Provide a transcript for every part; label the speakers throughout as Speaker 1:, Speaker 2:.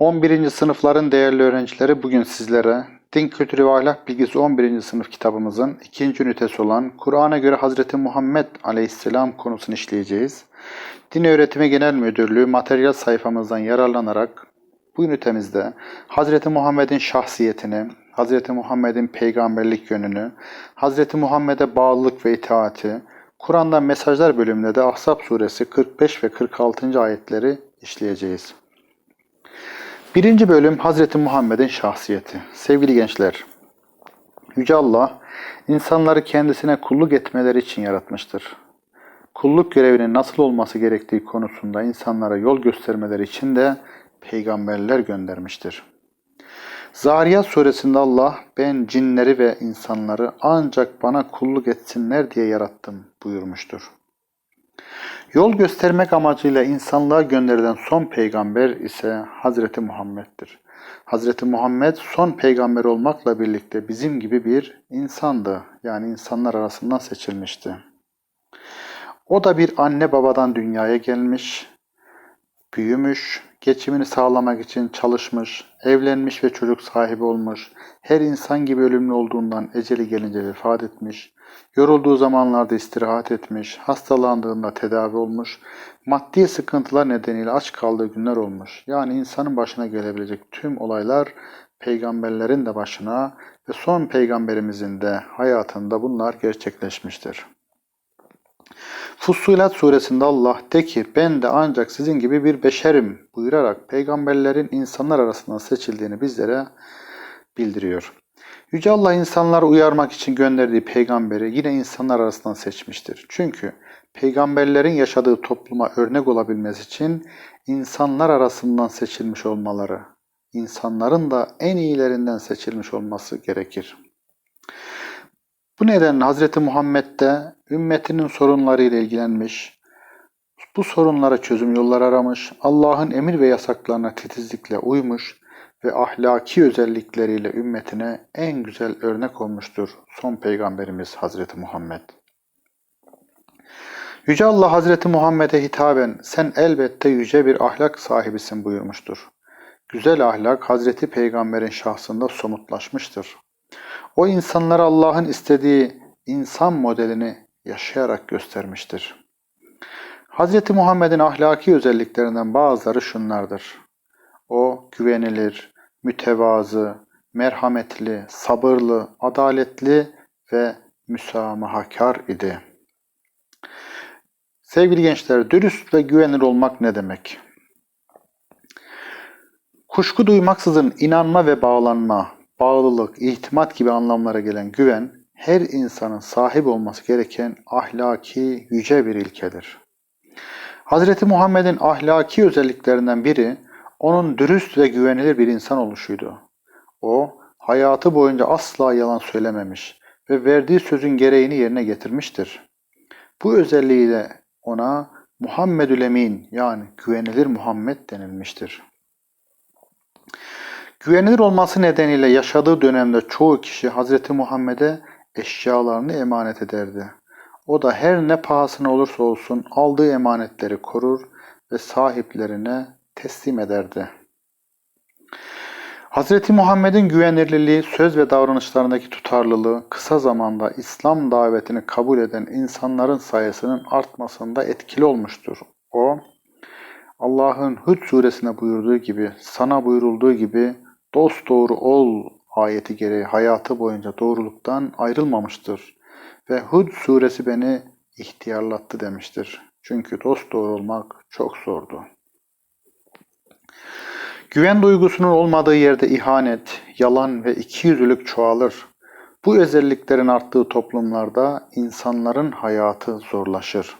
Speaker 1: 11. sınıfların değerli öğrencileri bugün sizlere Din Kültürü ve Ahlak Bilgisi 11. sınıf kitabımızın ikinci ünitesi olan Kur'an'a göre Hazreti Muhammed Aleyhisselam konusunu işleyeceğiz. Din Öğretimi Genel Müdürlüğü materyal sayfamızdan yararlanarak bu ünitemizde Hazreti Muhammed'in şahsiyetini, Hazreti Muhammed'in peygamberlik yönünü, Hazreti Muhammed'e bağlılık ve itaati, Kur'an'dan mesajlar bölümünde de Ahzab suresi 45 ve 46. ayetleri işleyeceğiz. Birinci bölüm Hazreti Muhammed'in şahsiyeti. Sevgili gençler, Yüce Allah insanları kendisine kulluk etmeleri için yaratmıştır. Kulluk görevinin nasıl olması gerektiği konusunda insanlara yol göstermeleri için de peygamberler göndermiştir. Zariyat suresinde Allah ben cinleri ve insanları ancak bana kulluk etsinler diye yarattım buyurmuştur. Yol göstermek amacıyla insanlığa gönderilen son peygamber ise Hazreti Muhammed'dir. Hazreti Muhammed son peygamber olmakla birlikte bizim gibi bir insandı. Yani insanlar arasından seçilmişti. O da bir anne babadan dünyaya gelmiş, büyümüş, geçimini sağlamak için çalışmış, evlenmiş ve çocuk sahibi olmuş, her insan gibi ölümlü olduğundan eceli gelince vefat etmiş, yorulduğu zamanlarda istirahat etmiş, hastalandığında tedavi olmuş, maddi sıkıntılar nedeniyle aç kaldığı günler olmuş. Yani insanın başına gelebilecek tüm olaylar peygamberlerin de başına ve son peygamberimizin de hayatında bunlar gerçekleşmiştir. Fussilat suresinde Allah de ki ben de ancak sizin gibi bir beşerim buyurarak peygamberlerin insanlar arasından seçildiğini bizlere bildiriyor. Yüce Allah insanları uyarmak için gönderdiği peygamberi yine insanlar arasından seçmiştir. Çünkü peygamberlerin yaşadığı topluma örnek olabilmesi için insanlar arasından seçilmiş olmaları, insanların da en iyilerinden seçilmiş olması gerekir. Bu nedenle Hz. Muhammed de ümmetinin sorunlarıyla ilgilenmiş, bu sorunlara çözüm yolları aramış, Allah'ın emir ve yasaklarına titizlikle uymuş ve ahlaki özellikleriyle ümmetine en güzel örnek olmuştur son peygamberimiz Hazreti Muhammed. Yüce Allah Hazreti Muhammed'e hitaben sen elbette yüce bir ahlak sahibisin buyurmuştur. Güzel ahlak Hazreti Peygamber'in şahsında somutlaşmıştır. O insanlara Allah'ın istediği insan modelini yaşayarak göstermiştir. Hz. Muhammed'in ahlaki özelliklerinden bazıları şunlardır. O güvenilir, mütevazı, merhametli, sabırlı, adaletli ve müsamahakar idi. Sevgili gençler, dürüst ve güvenilir olmak ne demek? Kuşku duymaksızın inanma ve bağlanma, bağlılık, itimat gibi anlamlara gelen güven, her insanın sahip olması gereken ahlaki yüce bir ilkedir. Hz. Muhammed'in ahlaki özelliklerinden biri, onun dürüst ve güvenilir bir insan oluşuydu. O, hayatı boyunca asla yalan söylememiş ve verdiği sözün gereğini yerine getirmiştir. Bu özelliğiyle ona Muhammedül Emin yani güvenilir Muhammed denilmiştir. Güvenilir olması nedeniyle yaşadığı dönemde çoğu kişi Hz. Muhammed'e eşyalarını emanet ederdi. O da her ne pahasına olursa olsun aldığı emanetleri korur ve sahiplerine teslim ederdi. Hz. Muhammed'in güvenilirliği, söz ve davranışlarındaki tutarlılığı kısa zamanda İslam davetini kabul eden insanların sayısının artmasında etkili olmuştur. O, Allah'ın Hud suresine buyurduğu gibi, sana buyurulduğu gibi dost doğru ol ayeti gereği hayatı boyunca doğruluktan ayrılmamıştır. Ve Hud suresi beni ihtiyarlattı demiştir. Çünkü dost doğru olmak çok zordu. Güven duygusunun olmadığı yerde ihanet, yalan ve ikiyüzlülük çoğalır. Bu özelliklerin arttığı toplumlarda insanların hayatı zorlaşır.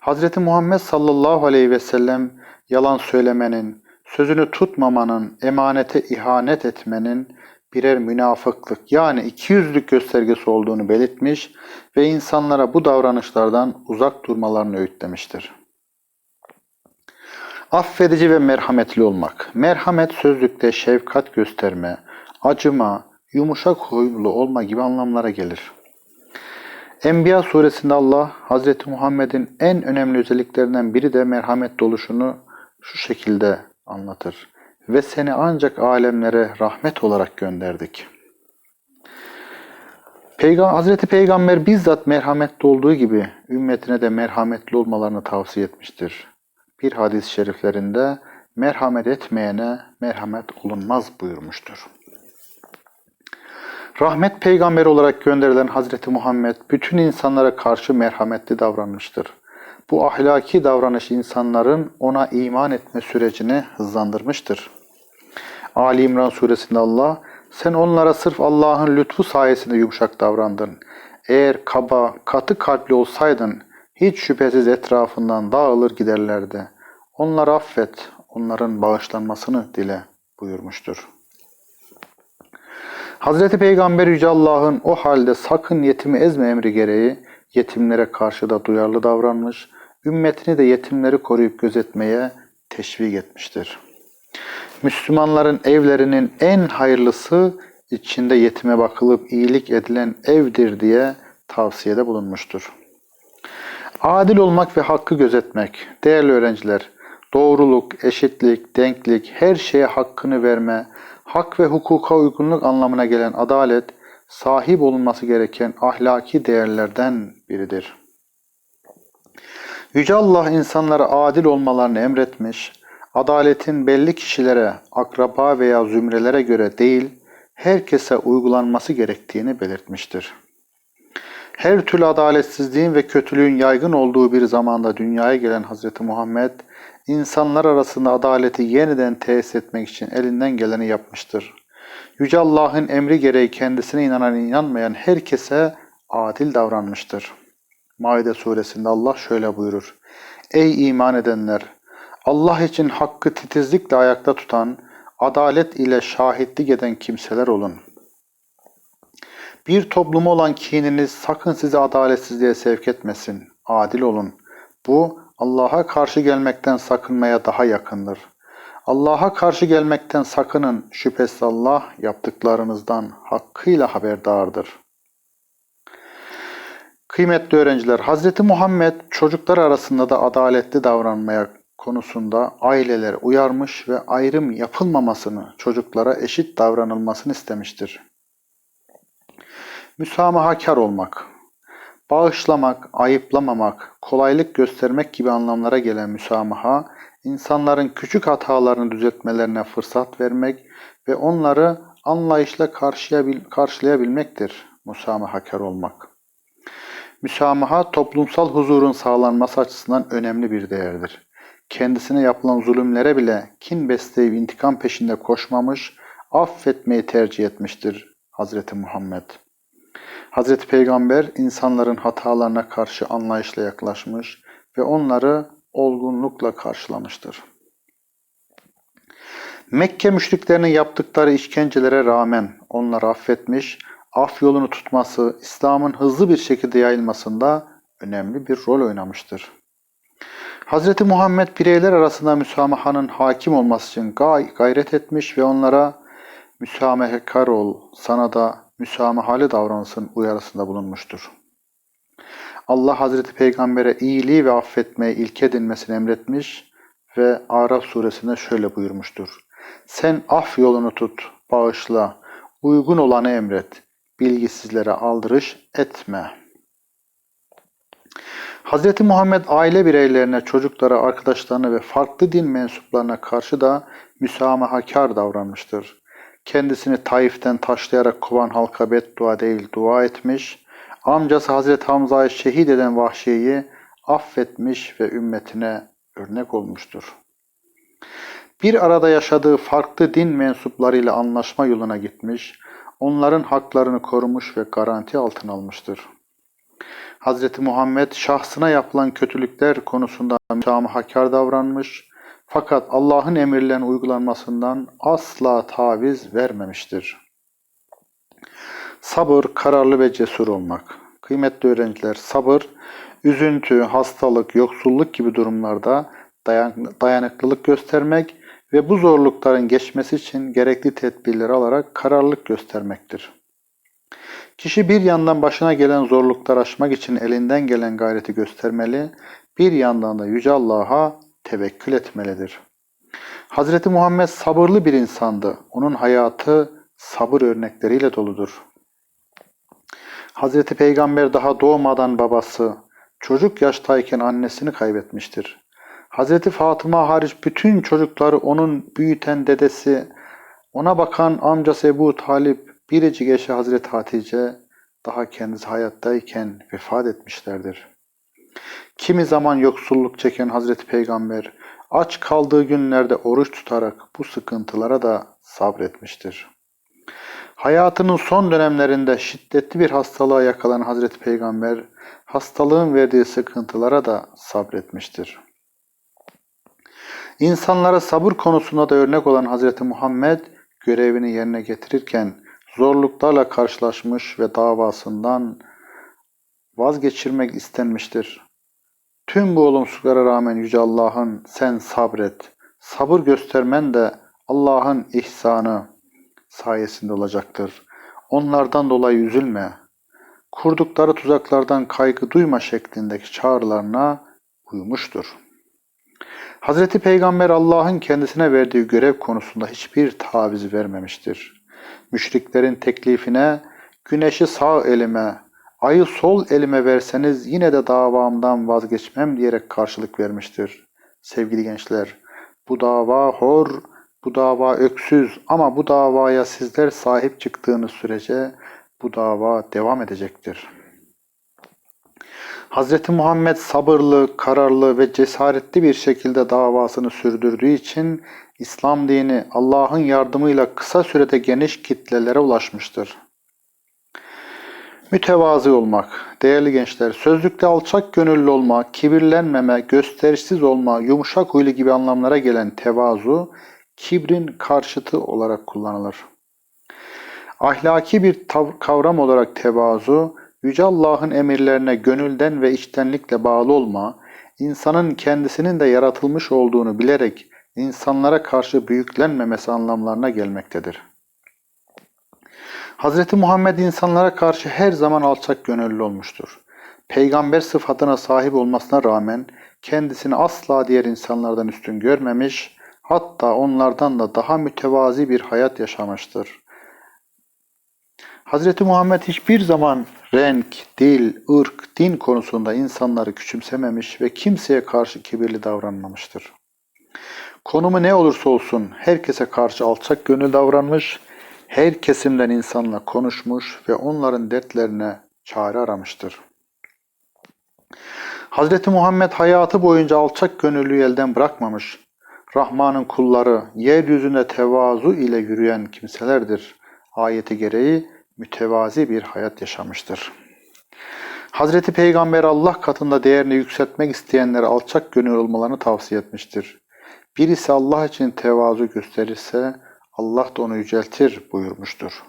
Speaker 1: Hz. Muhammed sallallahu aleyhi ve sellem yalan söylemenin, sözünü tutmamanın, emanete ihanet etmenin birer münafıklık yani ikiyüzlülük göstergesi olduğunu belirtmiş ve insanlara bu davranışlardan uzak durmalarını öğütlemiştir. Affedici ve merhametli olmak. Merhamet sözlükte şefkat gösterme, acıma, yumuşak huylu olma gibi anlamlara gelir. Enbiya suresinde Allah Hz. Muhammed'in en önemli özelliklerinden biri de merhamet doluşunu şu şekilde anlatır. ve seni ancak alemlere rahmet olarak gönderdik. Peygamber, Hazreti Peygamber bizzat merhametli olduğu gibi ümmetine de merhametli olmalarını tavsiye etmiştir. Bir hadis-i şeriflerinde merhamet etmeyene merhamet olunmaz buyurmuştur. Rahmet peygamberi olarak gönderilen Hazreti Muhammed bütün insanlara karşı merhametli davranmıştır. Bu ahlaki davranış insanların ona iman etme sürecini hızlandırmıştır. Ali İmran suresinde Allah, sen onlara sırf Allah'ın lütfu sayesinde yumuşak davrandın. Eğer kaba, katı kalpli olsaydın, hiç şüphesiz etrafından dağılır giderlerdi. Onları affet, onların bağışlanmasını dile buyurmuştur. Hazreti Peygamber Yüce Allah'ın o halde sakın yetimi ezme emri gereği yetimlere karşı da duyarlı davranmış, ümmetini de yetimleri koruyup gözetmeye teşvik etmiştir. Müslümanların evlerinin en hayırlısı içinde yetime bakılıp iyilik edilen evdir diye tavsiyede bulunmuştur. Adil olmak ve hakkı gözetmek, değerli öğrenciler, doğruluk, eşitlik, denklik, her şeye hakkını verme, hak ve hukuka uygunluk anlamına gelen adalet, sahip olunması gereken ahlaki değerlerden biridir. Yüce Allah insanlara adil olmalarını emretmiş, adaletin belli kişilere, akraba veya zümrelere göre değil, herkese uygulanması gerektiğini belirtmiştir. Her türlü adaletsizliğin ve kötülüğün yaygın olduğu bir zamanda dünyaya gelen Hz. Muhammed, insanlar arasında adaleti yeniden tesis etmek için elinden geleni yapmıştır. Yüce Allah'ın emri gereği kendisine inanan inanmayan herkese adil davranmıştır. Maide suresinde Allah şöyle buyurur. Ey iman edenler! Allah için hakkı titizlikle ayakta tutan, adalet ile şahitlik eden kimseler olun. Bir topluma olan kininiz sakın sizi adaletsizliğe sevk etmesin. Adil olun. Bu Allah'a karşı gelmekten sakınmaya daha yakındır. Allah'a karşı gelmekten sakının. Şüphesiz Allah yaptıklarınızdan hakkıyla haberdardır. Kıymetli öğrenciler, Hz. Muhammed çocuklar arasında da adaletli davranmaya konusunda aileler uyarmış ve ayrım yapılmamasını, çocuklara eşit davranılmasını istemiştir. Müsamahakar olmak, bağışlamak, ayıplamamak, kolaylık göstermek gibi anlamlara gelen müsamaha, insanların küçük hatalarını düzeltmelerine fırsat vermek ve onları anlayışla karşılayabilmektir müsamahakar olmak. Müsamaha toplumsal huzurun sağlanması açısından önemli bir değerdir. Kendisine yapılan zulümlere bile kin besleyip intikam peşinde koşmamış, affetmeyi tercih etmiştir Hazreti Muhammed. Hazreti Peygamber insanların hatalarına karşı anlayışla yaklaşmış ve onları olgunlukla karşılamıştır. Mekke müşriklerinin yaptıkları işkencelere rağmen onları affetmiş, af yolunu tutması, İslam'ın hızlı bir şekilde yayılmasında önemli bir rol oynamıştır. Hz. Muhammed bireyler arasında müsamahanın hakim olması için gay gayret etmiş ve onlara müsamahakar ol, sana da müsamahali davranışın uyarısında bulunmuştur. Allah Hazreti Peygamber'e iyiliği ve affetmeyi ilke edinmesini emretmiş ve Araf suresinde şöyle buyurmuştur. Sen af yolunu tut, bağışla, uygun olanı emret, bilgisizlere aldırış etme. Hz. Muhammed aile bireylerine, çocuklara, arkadaşlarına ve farklı din mensuplarına karşı da müsamahakar davranmıştır. Kendisini Taif'ten taşlayarak kovan halka beddua değil dua etmiş, amcası Hazreti Hamza'yı şehit eden Vahşi'yi affetmiş ve ümmetine örnek olmuştur. Bir arada yaşadığı farklı din mensuplarıyla anlaşma yoluna gitmiş, onların haklarını korumuş ve garanti altına almıştır. Hz. Muhammed şahsına yapılan kötülükler konusunda müsamahakar davranmış fakat Allah'ın emirlerinin uygulanmasından asla taviz vermemiştir. Sabır, kararlı ve cesur olmak. Kıymetli öğrenciler, sabır, üzüntü, hastalık, yoksulluk gibi durumlarda dayanıklılık göstermek ve bu zorlukların geçmesi için gerekli tedbirleri alarak kararlılık göstermektir. Kişi bir yandan başına gelen zorluklar aşmak için elinden gelen gayreti göstermeli, bir yandan da Yüce Allah'a tevekkül etmelidir. Hazreti Muhammed sabırlı bir insandı. Onun hayatı sabır örnekleriyle doludur. Hazreti Peygamber daha doğmadan babası, çocuk yaştayken annesini kaybetmiştir. Hazreti Fatıma hariç bütün çocukları onun büyüten dedesi, ona bakan amcası Ebu Talip, biricik eşi Hazreti Hatice daha kendisi hayattayken vefat etmişlerdir. Kimi zaman yoksulluk çeken Hazreti Peygamber aç kaldığı günlerde oruç tutarak bu sıkıntılara da sabretmiştir. Hayatının son dönemlerinde şiddetli bir hastalığa yakalanan Hazreti Peygamber hastalığın verdiği sıkıntılara da sabretmiştir. İnsanlara sabır konusunda da örnek olan Hazreti Muhammed görevini yerine getirirken zorluklarla karşılaşmış ve davasından vazgeçirmek istenmiştir. Tüm bu olumsuzluklara rağmen Yüce Allah'ın sen sabret, sabır göstermen de Allah'ın ihsanı sayesinde olacaktır. Onlardan dolayı üzülme. Kurdukları tuzaklardan kaygı duyma şeklindeki çağrılarına uymuştur. Hazreti Peygamber Allah'ın kendisine verdiği görev konusunda hiçbir taviz vermemiştir. Müşriklerin teklifine güneşi sağ elime, ayı sol elime verseniz yine de davamdan vazgeçmem diyerek karşılık vermiştir. Sevgili gençler, bu dava hor, bu dava öksüz ama bu davaya sizler sahip çıktığınız sürece bu dava devam edecektir. Hz. Muhammed sabırlı, kararlı ve cesaretli bir şekilde davasını sürdürdüğü için İslam dini Allah'ın yardımıyla kısa sürede geniş kitlelere ulaşmıştır. Mütevazı olmak, değerli gençler, sözlükte alçak gönüllü olma, kibirlenmeme, gösterişsiz olma, yumuşak huylu gibi anlamlara gelen tevazu, kibrin karşıtı olarak kullanılır. Ahlaki bir kavram olarak tevazu, Yüce Allah'ın emirlerine gönülden ve içtenlikle bağlı olma, insanın kendisinin de yaratılmış olduğunu bilerek insanlara karşı büyüklenmemesi anlamlarına gelmektedir. Hz. Muhammed insanlara karşı her zaman alçak gönüllü olmuştur. Peygamber sıfatına sahip olmasına rağmen kendisini asla diğer insanlardan üstün görmemiş, hatta onlardan da daha mütevazi bir hayat yaşamıştır. Hz. Muhammed hiçbir zaman renk, dil, ırk, din konusunda insanları küçümsememiş ve kimseye karşı kibirli davranmamıştır. Konumu ne olursa olsun herkese karşı alçak gönül davranmış, her kesimden insanla konuşmuş ve onların dertlerine çare aramıştır. Hz. Muhammed hayatı boyunca alçak gönüllüyü elden bırakmamış, Rahman'ın kulları yeryüzünde tevazu ile yürüyen kimselerdir. Ayeti gereği mütevazi bir hayat yaşamıştır. Hazreti Peygamber Allah katında değerini yükseltmek isteyenlere alçak gönül olmalarını tavsiye etmiştir. Birisi Allah için tevazu gösterirse Allah da onu yüceltir buyurmuştur.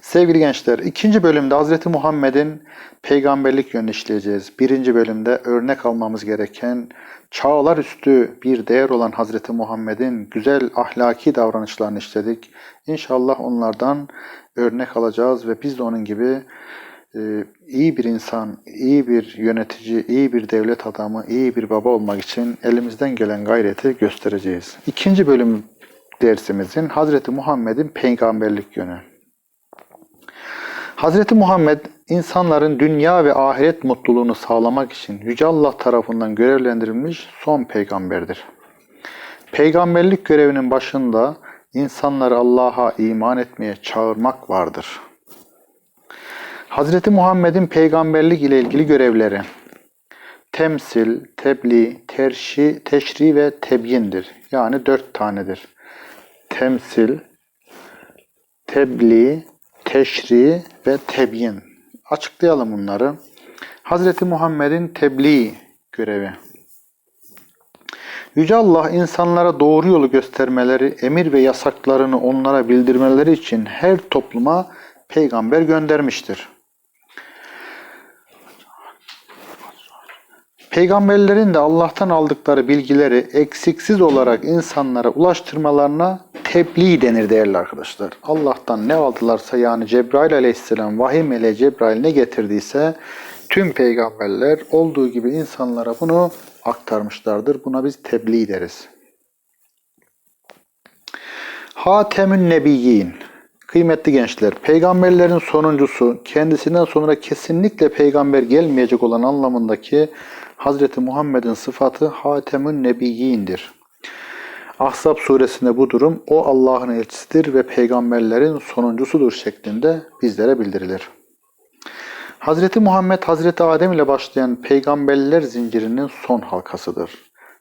Speaker 1: Sevgili gençler, ikinci bölümde Hz. Muhammed'in peygamberlik yönünü işleyeceğiz. Birinci bölümde örnek almamız gereken çağlar üstü bir değer olan Hz. Muhammed'in güzel ahlaki davranışlarını işledik. İnşallah onlardan örnek alacağız ve biz de onun gibi iyi bir insan, iyi bir yönetici, iyi bir devlet adamı, iyi bir baba olmak için elimizden gelen gayreti göstereceğiz. İkinci bölüm dersimizin Hz. Muhammed'in peygamberlik yönü. Hz. Muhammed insanların dünya ve ahiret mutluluğunu sağlamak için Yüce Allah tarafından görevlendirilmiş son peygamberdir. Peygamberlik görevinin başında insanları Allah'a iman etmeye çağırmak vardır. Hz. Muhammed'in peygamberlik ile ilgili görevleri temsil, tebliğ, terşi, teşri ve tebyindir. Yani dört tanedir. Temsil, tebliğ, teşri ve tebyin. Açıklayalım bunları. Hz. Muhammed'in tebliğ görevi. Yüce Allah insanlara doğru yolu göstermeleri, emir ve yasaklarını onlara bildirmeleri için her topluma peygamber göndermiştir. Peygamberlerin de Allah'tan aldıkları bilgileri eksiksiz olarak insanlara ulaştırmalarına tebliğ denir değerli arkadaşlar. Allah'tan ne aldılarsa yani Cebrail aleyhisselam vahiy meleği Cebrail ne getirdiyse tüm peygamberler olduğu gibi insanlara bunu aktarmışlardır. Buna biz tebliğ deriz. Hatemün Nebiyyin Kıymetli gençler, peygamberlerin sonuncusu, kendisinden sonra kesinlikle peygamber gelmeyecek olan anlamındaki Hazreti Muhammed'in sıfatı Hatemün Nebiyyin'dir. Ahzab suresinde bu durum o Allah'ın elçisidir ve peygamberlerin sonuncusudur şeklinde bizlere bildirilir. Hazreti Muhammed Hazreti Adem ile başlayan peygamberler zincirinin son halkasıdır.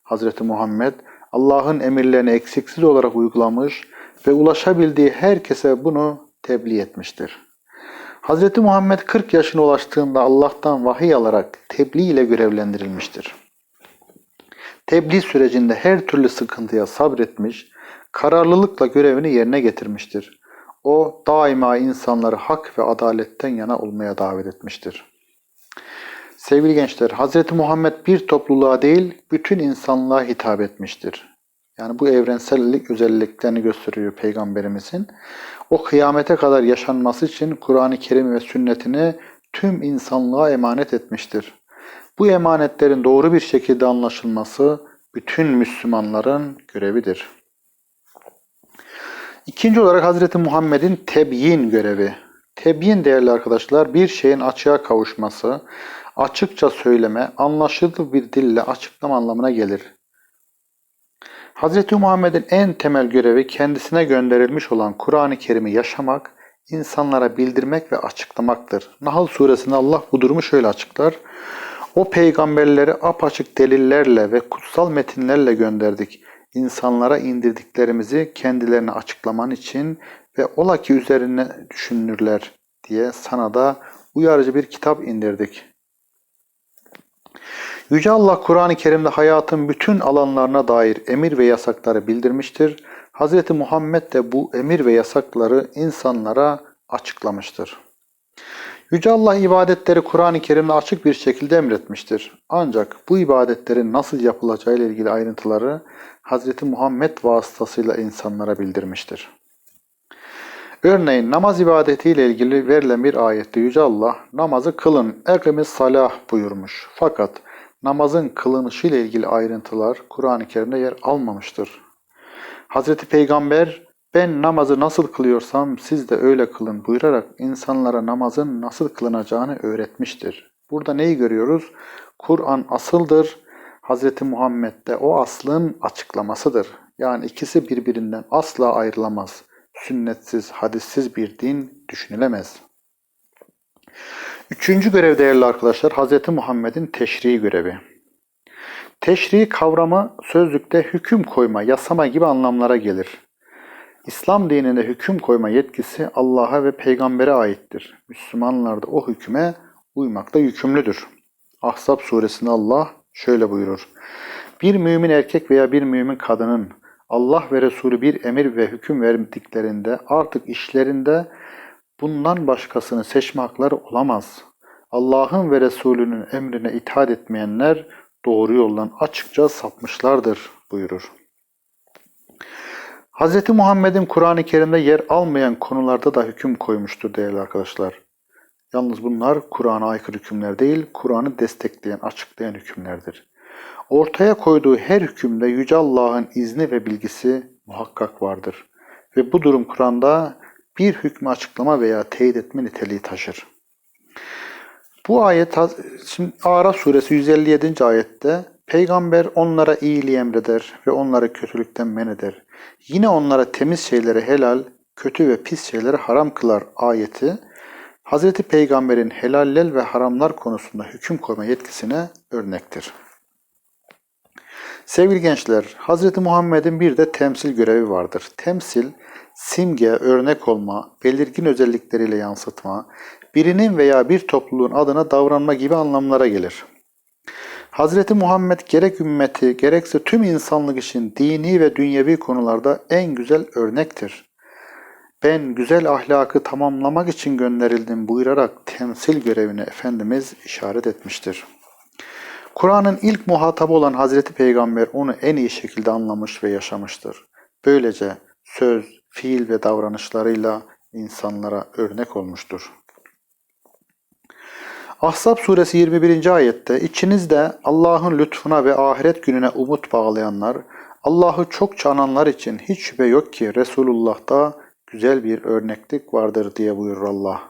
Speaker 1: Hazreti Muhammed Allah'ın emirlerini eksiksiz olarak uygulamış ve ulaşabildiği herkese bunu tebliğ etmiştir. Hazreti Muhammed 40 yaşına ulaştığında Allah'tan vahiy alarak tebliğ ile görevlendirilmiştir. Tebliğ sürecinde her türlü sıkıntıya sabretmiş, kararlılıkla görevini yerine getirmiştir. O daima insanları hak ve adaletten yana olmaya davet etmiştir. Sevgili gençler, Hz. Muhammed bir topluluğa değil, bütün insanlığa hitap etmiştir. Yani bu evrensellik özelliklerini gösteriyor Peygamberimizin. O kıyamete kadar yaşanması için Kur'an-ı Kerim ve sünnetini tüm insanlığa emanet etmiştir. Bu emanetlerin doğru bir şekilde anlaşılması bütün Müslümanların görevidir. İkinci olarak Hz. Muhammed'in tebyin görevi. Tebyin değerli arkadaşlar bir şeyin açığa kavuşması, açıkça söyleme, anlaşılır bir dille açıklama anlamına gelir. Hz. Muhammed'in en temel görevi kendisine gönderilmiş olan Kur'an-ı Kerim'i yaşamak, insanlara bildirmek ve açıklamaktır. Nahl suresinde Allah bu durumu şöyle açıklar. O peygamberleri apaçık delillerle ve kutsal metinlerle gönderdik. İnsanlara indirdiklerimizi kendilerine açıklaman için ve ola ki üzerine düşünürler diye sana da uyarıcı bir kitap indirdik. Yüce Allah Kur'an-ı Kerim'de hayatın bütün alanlarına dair emir ve yasakları bildirmiştir. Hz. Muhammed de bu emir ve yasakları insanlara açıklamıştır. Yüce Allah ibadetleri Kur'an-ı Kerim'de açık bir şekilde emretmiştir. Ancak bu ibadetlerin nasıl yapılacağı ile ilgili ayrıntıları Hz. Muhammed vasıtasıyla insanlara bildirmiştir. Örneğin namaz ibadeti ile ilgili verilen bir ayette Yüce Allah namazı kılın, ekimiz salah buyurmuş. Fakat namazın kılınışı ile ilgili ayrıntılar Kur'an-ı Kerim'de yer almamıştır. Hz. Peygamber ben namazı nasıl kılıyorsam siz de öyle kılın buyurarak insanlara namazın nasıl kılınacağını öğretmiştir. Burada neyi görüyoruz? Kur'an asıldır. Hz. Muhammed de o aslın açıklamasıdır. Yani ikisi birbirinden asla ayrılamaz. Sünnetsiz, hadissiz bir din düşünülemez. Üçüncü görev değerli arkadaşlar Hz. Muhammed'in teşri görevi. Teşri kavramı sözlükte hüküm koyma, yasama gibi anlamlara gelir. İslam dininde hüküm koyma yetkisi Allah'a ve peygambere aittir. Müslümanlar da o hüküme uymakta yükümlüdür. Ahzab suresinde Allah şöyle buyurur. Bir mümin erkek veya bir mümin kadının Allah ve Resulü bir emir ve hüküm verdiklerinde artık işlerinde bundan başkasını seçme hakları olamaz. Allah'ın ve Resulünün emrine itaat etmeyenler doğru yoldan açıkça sapmışlardır buyurur. Hz. Muhammed'in Kur'an-ı Kerim'de yer almayan konularda da hüküm koymuştur değerli arkadaşlar. Yalnız bunlar Kur'an'a aykırı hükümler değil, Kur'an'ı destekleyen, açıklayan hükümlerdir. Ortaya koyduğu her hükümde Yüce Allah'ın izni ve bilgisi muhakkak vardır. Ve bu durum Kur'an'da bir hükmü açıklama veya teyit etme niteliği taşır. Bu ayet şimdi Araf suresi 157. ayette Peygamber onlara iyiliği emreder ve onları kötülükten men eder. Yine onlara temiz şeyleri helal, kötü ve pis şeyleri haram kılar ayeti Hz. Peygamber'in helaller ve haramlar konusunda hüküm koyma yetkisine örnektir. Sevgili gençler, Hz. Muhammed'in bir de temsil görevi vardır. Temsil, simge, örnek olma, belirgin özellikleriyle yansıtma, birinin veya bir topluluğun adına davranma gibi anlamlara gelir. Hz. Muhammed gerek ümmeti gerekse tüm insanlık için dini ve dünyevi konularda en güzel örnektir. Ben güzel ahlakı tamamlamak için gönderildim buyurarak temsil görevini Efendimiz işaret etmiştir. Kur'an'ın ilk muhatabı olan Hazreti Peygamber onu en iyi şekilde anlamış ve yaşamıştır. Böylece söz, fiil ve davranışlarıyla insanlara örnek olmuştur. Ahzab suresi 21. ayette içinizde Allah'ın lütfuna ve ahiret gününe umut bağlayanlar, Allah'ı çok ananlar için hiç şüphe yok ki Resulullah'ta güzel bir örneklik vardır diye buyurur Allah.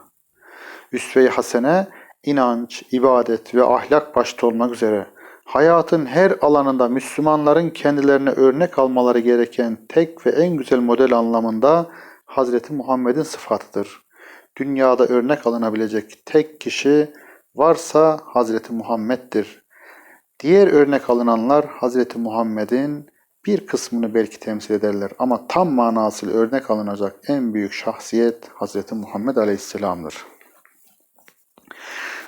Speaker 1: Üsve-i Hasene, inanç, ibadet ve ahlak başta olmak üzere hayatın her alanında Müslümanların kendilerine örnek almaları gereken tek ve en güzel model anlamında Hazreti Muhammed'in sıfatıdır. Dünyada örnek alınabilecek tek kişi varsa Hazreti Muhammed'dir. Diğer örnek alınanlar Hazreti Muhammed'in bir kısmını belki temsil ederler ama tam manasıyla örnek alınacak en büyük şahsiyet Hazreti Muhammed Aleyhisselam'dır.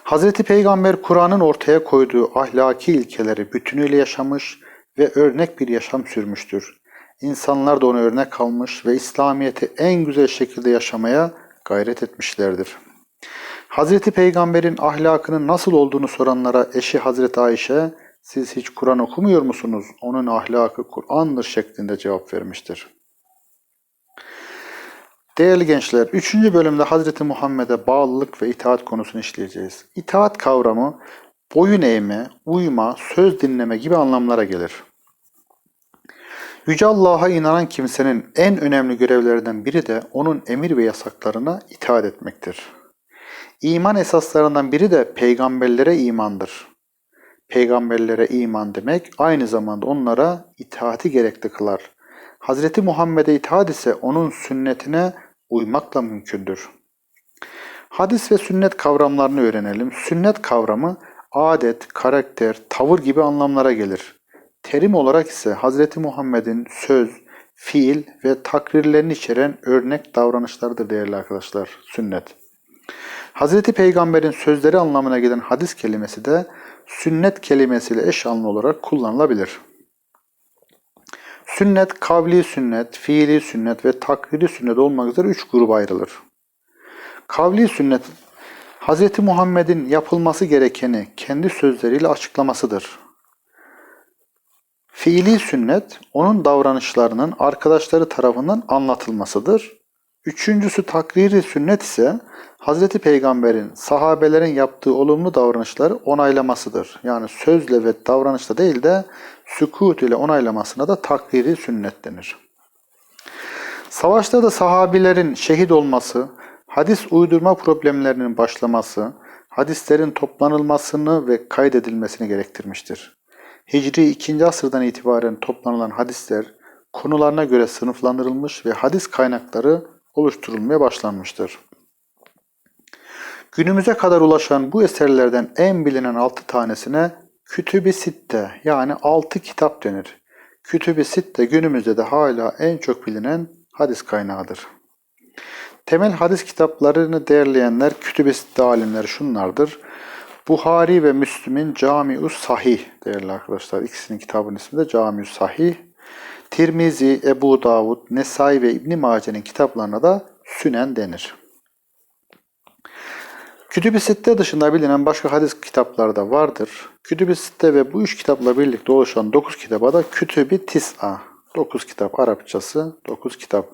Speaker 1: Hazreti Peygamber Kur'an'ın ortaya koyduğu ahlaki ilkeleri bütünüyle yaşamış ve örnek bir yaşam sürmüştür. İnsanlar da onu örnek almış ve İslamiyet'i en güzel şekilde yaşamaya gayret etmişlerdir. Hazreti Peygamber'in ahlakının nasıl olduğunu soranlara eşi Hazreti Ayşe, siz hiç Kur'an okumuyor musunuz? Onun ahlakı Kur'an'dır şeklinde cevap vermiştir. Değerli gençler, 3. bölümde Hazreti Muhammed'e bağlılık ve itaat konusunu işleyeceğiz. İtaat kavramı boyun eğme, uyma, söz dinleme gibi anlamlara gelir. Yüce Allah'a inanan kimsenin en önemli görevlerinden biri de onun emir ve yasaklarına itaat etmektir. İman esaslarından biri de peygamberlere imandır. Peygamberlere iman demek aynı zamanda onlara itaati gerekli kılar. Hazreti Muhammed'e itaat ise onun sünnetine uymakla mümkündür. Hadis ve sünnet kavramlarını öğrenelim. Sünnet kavramı adet, karakter, tavır gibi anlamlara gelir. Terim olarak ise Hazreti Muhammed'in söz, fiil ve takrirlerini içeren örnek davranışlardır değerli arkadaşlar. Sünnet. Hazreti Peygamber'in sözleri anlamına gelen hadis kelimesi de sünnet kelimesiyle eş anlamlı olarak kullanılabilir. Sünnet, kavli sünnet, fiili sünnet ve takriri sünnet olmak üzere üç gruba ayrılır. Kavli sünnet, Hz. Muhammed'in yapılması gerekeni kendi sözleriyle açıklamasıdır. Fiili sünnet, onun davranışlarının arkadaşları tarafından anlatılmasıdır. Üçüncüsü takriri sünnet ise Hz. Peygamber'in sahabelerin yaptığı olumlu davranışları onaylamasıdır. Yani sözle ve davranışla değil de sükut ile onaylamasına da takriri sünnet denir. Savaşta da sahabilerin şehit olması, hadis uydurma problemlerinin başlaması, hadislerin toplanılmasını ve kaydedilmesini gerektirmiştir. Hicri 2. asırdan itibaren toplanılan hadisler konularına göre sınıflandırılmış ve hadis kaynakları oluşturulmaya başlanmıştır. Günümüze kadar ulaşan bu eserlerden en bilinen altı tanesine Kütüb-i Sitte yani altı kitap denir. Kütüb-i Sitte günümüzde de hala en çok bilinen hadis kaynağıdır. Temel hadis kitaplarını değerleyenler Kütüb-i Sitte alimleri şunlardır. Buhari ve Müslüm'ün Camius Sahih değerli arkadaşlar. İkisinin kitabının ismi de Camius Sahih. Tirmizi, Ebu Davud, Nesai ve İbn Mace'nin kitaplarına da Sünen denir. Kütüb-i Sitte dışında bilinen başka hadis kitapları da vardır. Kütüb-i Sitte ve bu üç kitapla birlikte oluşan dokuz kitaba da Kütüb-i Tis'a. Dokuz kitap Arapçası, dokuz kitap.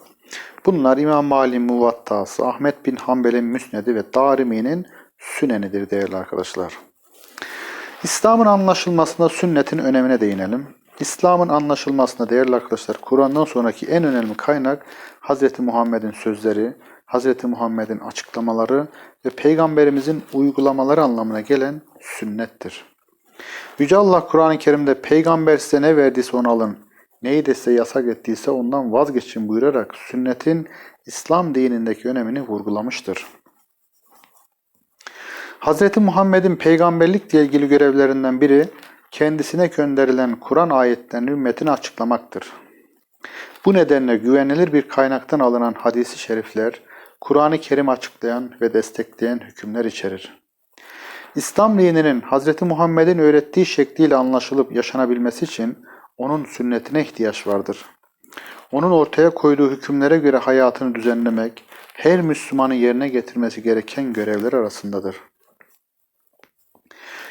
Speaker 1: Bunlar İmam Mali'nin Muvatta'sı, Ahmet bin Hanbel'in Müsnedi ve Darimi'nin Sünenidir değerli arkadaşlar. İslam'ın anlaşılmasında sünnetin önemine değinelim. İslam'ın anlaşılmasında değerli arkadaşlar Kur'an'dan sonraki en önemli kaynak Hz. Muhammed'in sözleri, Hz. Muhammed'in açıklamaları ve Peygamberimizin uygulamaları anlamına gelen sünnettir. Yüce Allah Kur'an-ı Kerim'de peygamber size ne verdiyse onu alın, neyi de size yasak ettiyse ondan vazgeçin buyurarak sünnetin İslam dinindeki önemini vurgulamıştır. Hz. Muhammed'in peygamberlikle ilgili görevlerinden biri kendisine gönderilen Kur'an ayetlerini ümmetine açıklamaktır. Bu nedenle güvenilir bir kaynaktan alınan hadisi şerifler, Kur'an-ı Kerim açıklayan ve destekleyen hükümler içerir. İslam dininin Hz. Muhammed'in öğrettiği şekliyle anlaşılıp yaşanabilmesi için onun sünnetine ihtiyaç vardır. Onun ortaya koyduğu hükümlere göre hayatını düzenlemek, her Müslümanın yerine getirmesi gereken görevler arasındadır.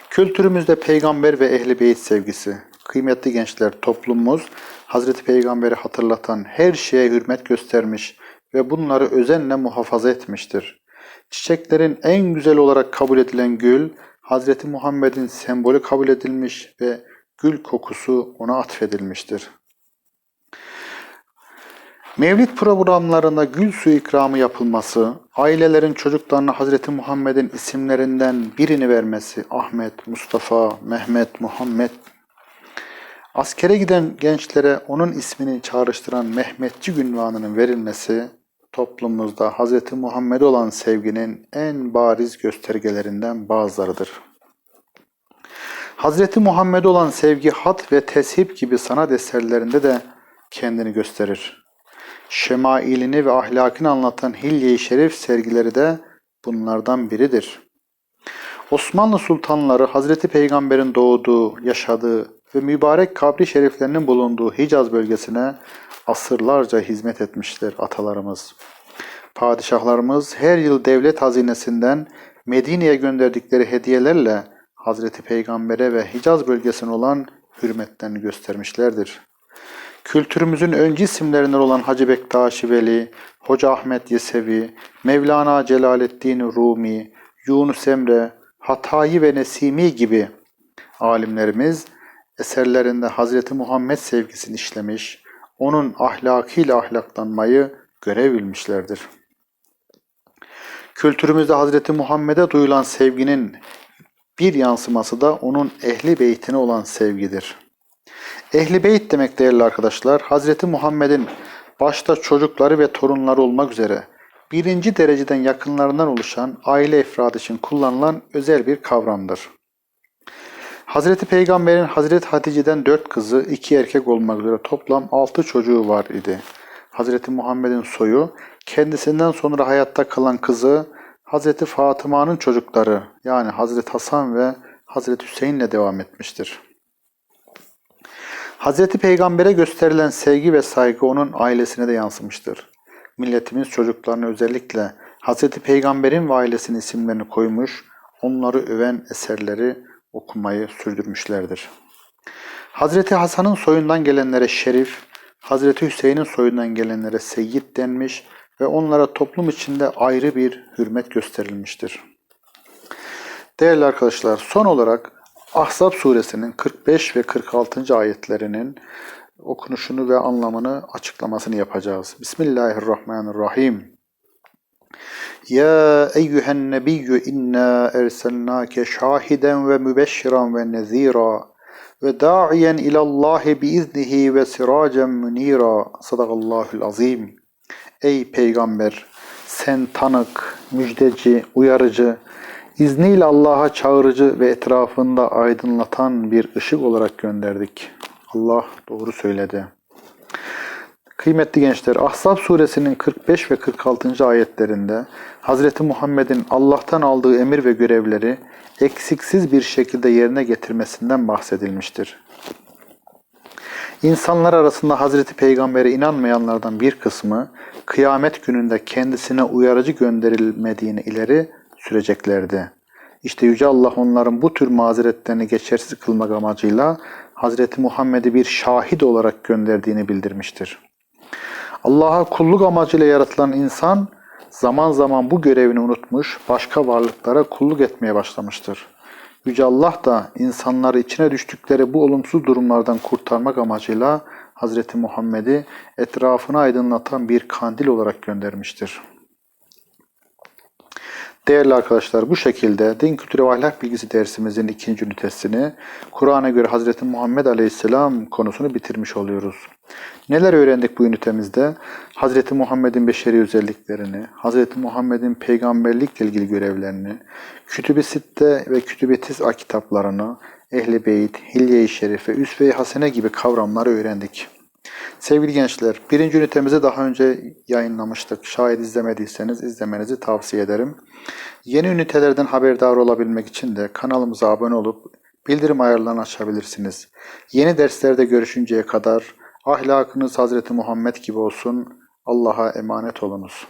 Speaker 1: Kültürümüzde peygamber ve ehli beyt sevgisi. Kıymetli gençler, toplumumuz Hazreti Peygamber'i hatırlatan her şeye hürmet göstermiş ve bunları özenle muhafaza etmiştir. Çiçeklerin en güzel olarak kabul edilen gül, Hz. Muhammed'in sembolü kabul edilmiş ve gül kokusu ona atfedilmiştir. Mevlid programlarında gül suyu ikramı yapılması, ailelerin çocuklarına Hz. Muhammed'in isimlerinden birini vermesi, Ahmet, Mustafa, Mehmet, Muhammed, askere giden gençlere onun ismini çağrıştıran Mehmetçi ünvanının verilmesi, toplumumuzda Hz. Muhammed olan sevginin en bariz göstergelerinden bazılarıdır. Hz. Muhammed olan sevgi hat ve teship gibi sanat eserlerinde de kendini gösterir. Şemailini ve ahlakını anlatan Hilye-i Şerif sergileri de bunlardan biridir. Osmanlı sultanları Hazreti Peygamber'in doğduğu, yaşadığı ve mübarek kabri şeriflerinin bulunduğu Hicaz bölgesine asırlarca hizmet etmiştir atalarımız. Padişahlarımız her yıl devlet hazinesinden Medine'ye gönderdikleri hediyelerle Hazreti Peygamber'e ve Hicaz bölgesine olan hürmetlerini göstermişlerdir. Kültürümüzün öncü isimlerinden olan Hacı Bektaşi Veli, Hoca Ahmet Yesevi, Mevlana Celaleddin Rumi, Yunus Emre, Hatayi ve Nesimi gibi alimlerimiz eserlerinde Hazreti Muhammed sevgisini işlemiş, onun ahlakıyla ahlaklanmayı görev bilmişlerdir. Kültürümüzde Hazreti Muhammed'e duyulan sevginin bir yansıması da onun ehli beytine olan sevgidir. Ehli beyt demek değerli arkadaşlar, Hazreti Muhammed'in başta çocukları ve torunları olmak üzere birinci dereceden yakınlarından oluşan aile efradı için kullanılan özel bir kavramdır. Hazreti Peygamber'in Hazreti Hatice'den dört kızı, iki erkek olmak üzere toplam altı çocuğu var idi. Hazreti Muhammed'in soyu, kendisinden sonra hayatta kalan kızı, Hazreti Fatıma'nın çocukları yani Hazreti Hasan ve Hazreti Hüseyin'le devam etmiştir. Hazreti Peygamber'e gösterilen sevgi ve saygı onun ailesine de yansımıştır. Milletimiz çocuklarına özellikle Hazreti Peygamber'in ve ailesinin isimlerini koymuş, onları öven eserleri okumayı sürdürmüşlerdir. Hazreti Hasan'ın soyundan gelenlere şerif, Hazreti Hüseyin'in soyundan gelenlere seyyid denmiş ve onlara toplum içinde ayrı bir hürmet gösterilmiştir. Değerli arkadaşlar, son olarak Ahzab suresinin 45 ve 46. ayetlerinin okunuşunu ve anlamını açıklamasını yapacağız. Bismillahirrahmanirrahim. Ya eyyühen nebiyyü inna erselnake şahiden ve mübeşşiran ve nezira ve da'iyen ilallahi biiznihi ve siracen münira. Sadakallahul azim. Ey peygamber sen tanık, müjdeci, uyarıcı, izniyle Allah'a çağırıcı ve etrafında aydınlatan bir ışık olarak gönderdik. Allah doğru söyledi. Kıymetli gençler, Ahzab suresinin 45 ve 46. ayetlerinde Hz. Muhammed'in Allah'tan aldığı emir ve görevleri eksiksiz bir şekilde yerine getirmesinden bahsedilmiştir. İnsanlar arasında Hazreti Peygamber'e inanmayanlardan bir kısmı kıyamet gününde kendisine uyarıcı gönderilmediğini ileri süreceklerdi. İşte Yüce Allah onların bu tür mazeretlerini geçersiz kılmak amacıyla Hazreti Muhammed'i bir şahit olarak gönderdiğini bildirmiştir. Allah'a kulluk amacıyla yaratılan insan zaman zaman bu görevini unutmuş, başka varlıklara kulluk etmeye başlamıştır. Yüce Allah da insanları içine düştükleri bu olumsuz durumlardan kurtarmak amacıyla Hz. Muhammed'i etrafını aydınlatan bir kandil olarak göndermiştir. Değerli arkadaşlar bu şekilde din kültürü ve ahlak bilgisi dersimizin ikinci ünitesini Kur'an'a göre Hz. Muhammed Aleyhisselam konusunu bitirmiş oluyoruz. Neler öğrendik bu ünitemizde? Hz. Muhammed'in beşeri özelliklerini, Hz. Muhammed'in peygamberlikle ilgili görevlerini, Kütüb-i Sitte ve Kütüb-i Tis'a kitaplarını, Ehl-i Beyt, Hilye-i Şerif ve Üsve-i Hasene gibi kavramları öğrendik. Sevgili gençler, birinci ünitemizi daha önce yayınlamıştık. Şayet izlemediyseniz izlemenizi tavsiye ederim. Yeni ünitelerden haberdar olabilmek için de kanalımıza abone olup bildirim ayarlarını açabilirsiniz. Yeni derslerde görüşünceye kadar ahlakınız Hazreti Muhammed gibi olsun. Allah'a emanet olunuz.